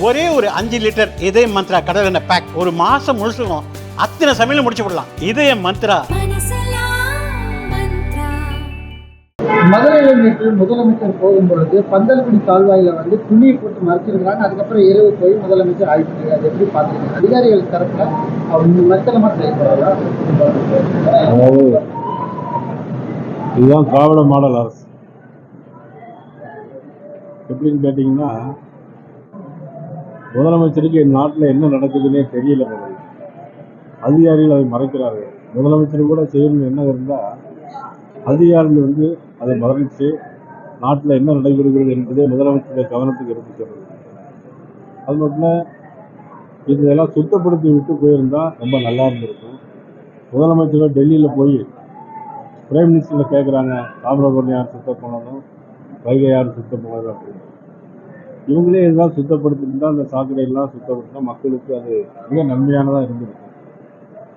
ஒரே ஒரு அஞ்சு லிட்டர் இதய மந்த்ரா கடல் எண்ணெய் பேக் ஒரு மாசம் முழுசுக்கும் அத்தனை சமையலும் முடிச்சு விடலாம் இதய மந்த்ரா. மதுரையில் நேற்று முதலமைச்சர் போகும் பொழுது பந்தல்குடி கால்வாயில வந்து துணியை போட்டு மறைச்சிருக்காங்க அதுக்கப்புறம் இரவு போய் முதலமைச்சர் ஆய்வு பண்ணி அதை எப்படி பார்த்துருக்கீங்க அதிகாரிகள் தரப்புல அவங்க மெத்தனமா செயல்படுறதா? இதுதான் திராவிட மாடல் அரசு. எப்படின்னு கேட்டிங்கன்னா முதலமைச்சருக்கு நாட்டில் என்ன நடக்குதுன்னே தெரியல அதிகாரிகள் அதை மறைக்கிறார்கள். முதலமைச்சர் கூட செய்யணும்னு என்ன இருந்தால் அதிகாரிகள் வந்து அதை மறைச்சு நாட்டில் என்ன நடைபெறுகிறது என்பதை முதலமைச்சருடைய கவனத்துக்கு எடுத்து சொல்றது அது மட்டும் இதெல்லாம் சுத்தப்படுத்தி விட்டு போயிருந்தால் ரொம்ப நல்லா இருந்திருக்கும். முதலமைச்சர் டெல்லியில் போய் பிரைம் மினிஸ்டரில் கேட்குறாங்க தாமிரபரணி யார் சுத்தம் பண்ணணும் வைகை யார் சுத்தம் பண்ணணும் அப்படின்னு. இவங்களே இதெல்லாம் சுத்தப்படுத்திருந்தால் அந்த சாக்கடையெல்லாம் சுத்தப்படுத்தினா மக்களுக்கு அது மிக நன்மையானதாக இருந்திருக்கும்.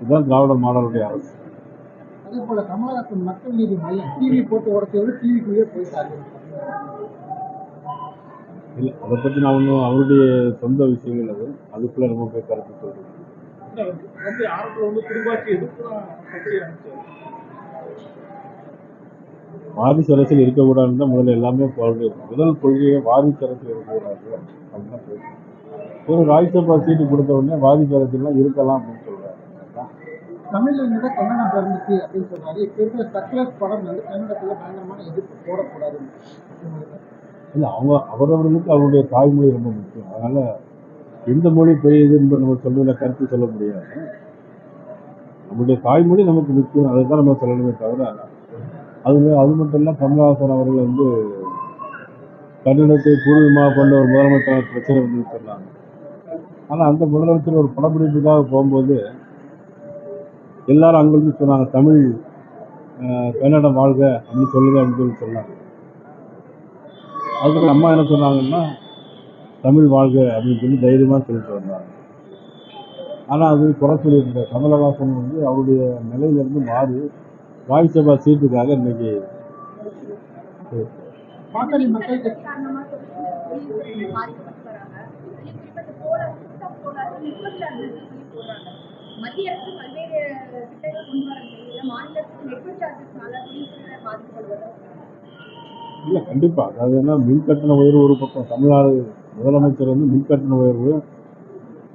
இதுதான் திராவிட மாடலுடைய அரசு. அதே போல கமலஹாசன் மக்கள் நீதி மையம் டிவி போட்டு உடச்சவரு டிவிக்குள்ளேயே போயிட்டாரு. இல்லை அதை பற்றி நான் ஒன்றும் அவருடைய சொந்த விஷயங்கள் அது. அதுக்குள்ளே நம்ம போய் கருத்து சொல்கிறோம் வந்து ஆரம்பத்தில் வந்து வாரிசு அரசியல் இருக்கக்கூடாதுன்னு தான் முதல்ல எல்லாமே முதல் கொள்கையை வாரிசு அரசியல் இருக்கக்கூடாது அப்படின்னு தான் ஒரு ராஜ்யசபா சீட்டு கொடுத்த உடனே வாரிசு அரசியல்லாம் இருக்கலாம் அப்படின்னு தமிழ்ல இருந்து கன்னடம் பிறந்துச்சு அப்படின்னு சொன்னாரு இருக்கிற சக்லஸ் படம் வந்து கன்னடத்துல பயங்கரமான எதிர்ப்பு போடக்கூடாது இல்லை அவங்க அவரவர்களுக்கு அவருடைய தாய்மொழி ரொம்ப முக்கியம். அதனால எந்த மொழி பெரியது என்று நம்ம சொல்றதுல கருத்து சொல்ல முடியாது. நம்முடைய தாய்மொழி நமக்கு முக்கியம். அதை தான் நம்ம சொல்லணுமே தவிர அது அது மட்டும் இல்லை கமலஹாசன் அவர்கள் வந்து கன்னடத்தை பூர்வீகமாக கொண்ட ஒரு முதலமைச்சர் பிரச்சனை வந்து சொன்னாங்க ஆனால் அந்த முதலமைச்சர் ஒரு படப்பிடிப்புக்காக போகும்போது எல்லாரும் அங்கிருந்து சொன்னாங்க தமிழ் கன்னடம் வாழ்க அப்படின்னு சொல்லுங்க அப்படின்னு சொல்லி சொன்னாங்க. அதுக்கு அம்மா என்ன சொன்னாங்கன்னா தமிழ் வாழ்க அப்படின்னு சொல்லி தைரியமாக சொல்லிட்டு வந்தாங்க. ஆனால் அது குறை சொல்லியிருந்த கமலஹாசன் வந்து அவருடைய நிலையிலிருந்து மாறி ராஜ்யசபா சீட்டுக்காக இன்னைக்கு மத்திய அரசு இல்லை கண்டிப்பாக அதாவது என்ன மின் கட்டண உயர்வு ஒரு பக்கம் தமிழ்நாடு முதலமைச்சர் வந்து மின் கட்டண உயர்வு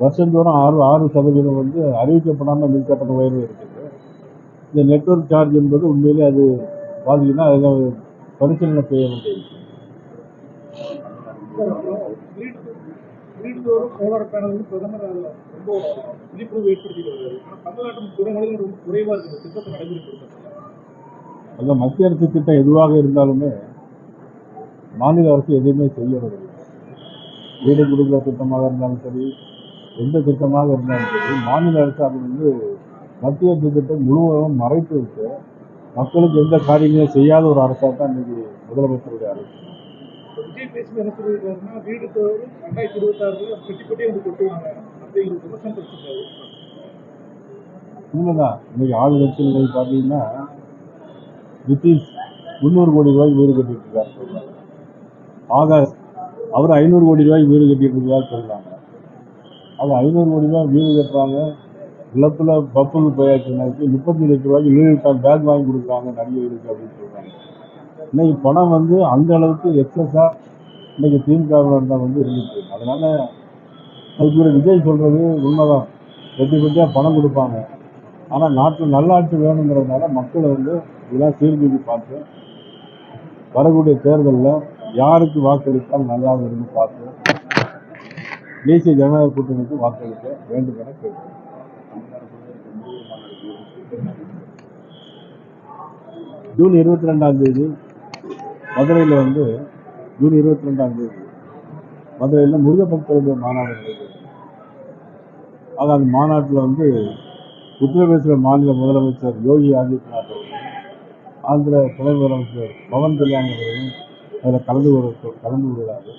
வருஷந்தோறும் ஆறு ஆறு சதவீதம் வந்து அறிவிக்கப்படாமல் மின் கட்டண உயர்வு இருக்குது. இந்த நெட்வொர்க் சார்ஜ் என்பது உண்மையிலே அது பாத்தீங்கன்னா அதில் பரிசீலனை செய்ய வேண்டிய விஷயம் வீடு வீடுதோறும் சோலார் பேனல் வந்து பிரதமர் ரொம்ப விழிப்புணர்வு ஏற்படுத்திட்டு வருவாரு ஆனால் தமிழ்நாட்டில் ரொம்ப குறைவாக இருக்குது. திட்டத்தை அந்த மத்திய அரசு திட்டம் எதுவாக இருந்தாலுமே மாநில அரசு எதுவுமே செய்யறதில்லை. வீடு கொடுக்குற திட்டமாக இருந்தாலும் சரி எந்த திட்டமாக இருந்தாலும் சரி மாநில அரசு அது வந்து மத்திய அரசு திட்டம் முழுவதும் மறைத்து விட்டு மக்களுக்கு எந்த காரியங்களும் செய்யாத ஒரு அரசாக தான் இன்னைக்கு முதலமைச்சருடைய அரசு. விஜய் பேசும்போது என்ன சொல்லியிருக்காருன்னா வீடு தோறும் ரெண்டாயிரத்தி இருபத்தாறுல பெட்டி வந்து கொட்டுவாங்க. உண்மைதான் இன்னைக்கு லட்சம் ரூபாய் பார்த்தீங்கன்னா நிதிஷ் முந்நூறு கோடி ரூபாய்க்கு வீடு கட்டிட்டு இருக்காரு சொல்றாங்க. ஆகாஷ் அவர் ஐநூறு கோடி ரூபாய் வீடு கட்டிட்டு இருக்காரு சொல்றாங்க. அது ஐநூறு கோடி ரூபாய் வீடு கட்டுறாங்க. இழப்பில் பப்புக்கு போயாச்சுனாச்சு முப்பத்தி லட்ச ரூபாய்க்கு லூயி பேக் வாங்கி கொடுக்குறாங்க நடிகர்களுக்கு அப்படின்னு சொல்றாங்க. இன்னைக்கு பணம் வந்து அந்த அளவுக்கு எக்ஸஸாக இன்னைக்கு திமுகவினர் வந்து இருந்துச்சு அதனால அதுக்கு ஒரு விஜய் சொல்கிறது உண்மைதான். வெட்டி வெட்டியா பணம் கொடுப்பாங்க. ஆனால் நாட்டில் நல்லாட்சி வேணுங்கிறதுனால மக்கள் வந்து இதெல்லாம் சீர்தூக்கி பார்த்து வரக்கூடிய தேர்தலில் யாருக்கு வாக்களித்தால் நல்லா இருந்து பார்த்து தேசிய ஜனநாயக கூட்டணிக்கு வாக்களிக்க வேண்டும் என கேட்கிறேன் ஜூன் இருபத்தி ரெண்டாம் தேதி மதுரையில் வந்து ஜூன் இருபத்தி ரெண்டாம் தேதி மதுரையில் முருகபக்தருடைய மாநாடு நடைபெறும் ஆக அந்த மாநாட்டில் வந்து உத்தரப்பிரதேச மாநில முதலமைச்சர் யோகி ஆதித்யநாத் அவர்கள் ஆந்திர துணை முதலமைச்சர் பவன் கல்யாண் அவர்களும் அதில் கலந்து கொள்ள கலந்து கொள்கிறார்கள்.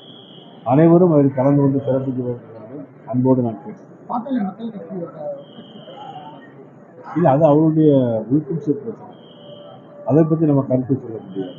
அனைவரும் அதில் கலந்து கொண்டு சிறப்பிக்க வேண்டும் என்று அன்போடு நான் கட்சியோட இல்லை அது அவருடைய உள்கட்சி பிரச்சனை. அதை பற்றி நம்ம கருத்து சொல்ல முடியாது.